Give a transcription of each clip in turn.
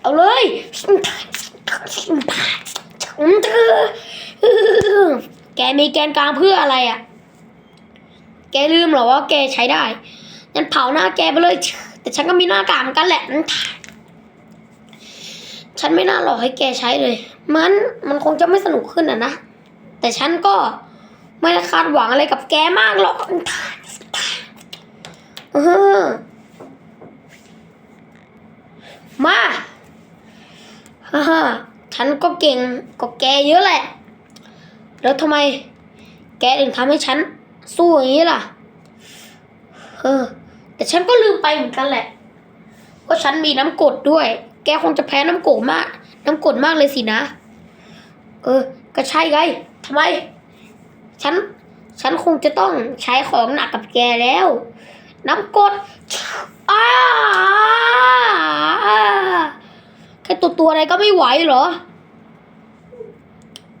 เอาเลยแกมีแกนกลางเพื่ออะไรอะ แกลืมเหรอว่าแกใช้ได้งั้นเผาหน้าแกไปเลย แต่ฉันก็มีหน้ากากเหมือนกันแหละฉันไม่น่าหลอกให้แกใช้เลย มันมันคงจะไม่สนุกขึ้นอะนะ แต่ฉันก็ไม่ได้คาดหวังอะไรกับแกมากหรอกเออมา ฮ่าฮ่าฉันก็เก่งกว่าแกเยอะแหละ แล้วทำไม แกถึงทำให้ฉันสู้อย่างนี้ล่ะ เออ แต่ฉันก็ลืมไปเหมือนกันแหละว่าฉันมีน้ำกรดด้วย แกคงจะแพ้น้ำกรดมาก น้ำกรดมากเลยสินะ เออ ก็ใช่ไงทำไม ฉัน ฉันคงจะต้องใช้ของหนักกับแกแล้ว น้ำกรดอ้าแค่ตัวตัว อะไรก็ไม่ไหวเหรอ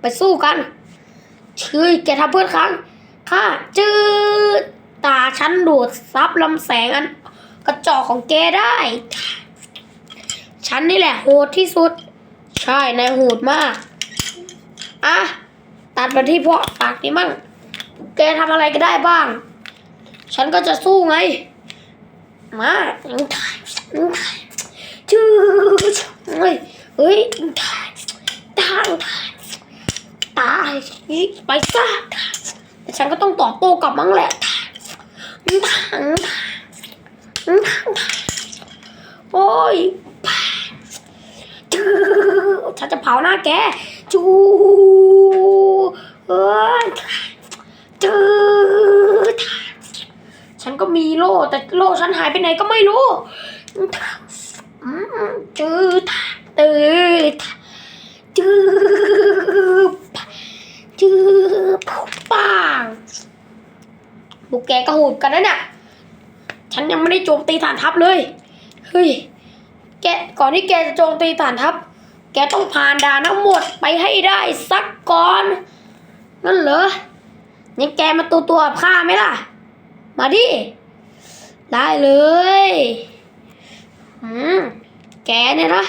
ไปสู้กันเชื่อแกทำเพื่อนครั้งข้าจืดตาฉันดูดซับลำแสงอันกระจอกของแกได้ ฉันนี่แหละโหดที่สุด ใช่นายโหดมาก อะ ตัดมาที่พวกปากนี้มั่ง แกทำอะไรก็ได้บ้าง ฉันก็จะสู้ไง มาจืดเฮ้ย เฮ้ยตายตายตายไปซะแต่ฉันก็ต้องตอบโต้กลับมั้งแหละโอ้ยฉันจะเผาหน้าแกจูเออจืดฉันก็มีโล่แต่โล่ฉันหายไปไหนก็ไม่รู้จืดจืดปัง บุกแกก็โหดกันนะเนี่ยฉันยังไม่ได้โจมตีฐานทัพเลยเฮ้ยแกก่อนที่แกจะโจมตีฐานทัพ แกต้องผ่านด่านทั้งหมดไปให้ได้สักก่อนนั่นเหรอยังแกมาตัวตัวข้าไหมล่ะ มาดิได้เลยอืมแกเนี่ยนะ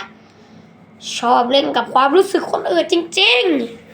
ชอบเล่นกับความรู้สึกคนอื่นจริง ๆ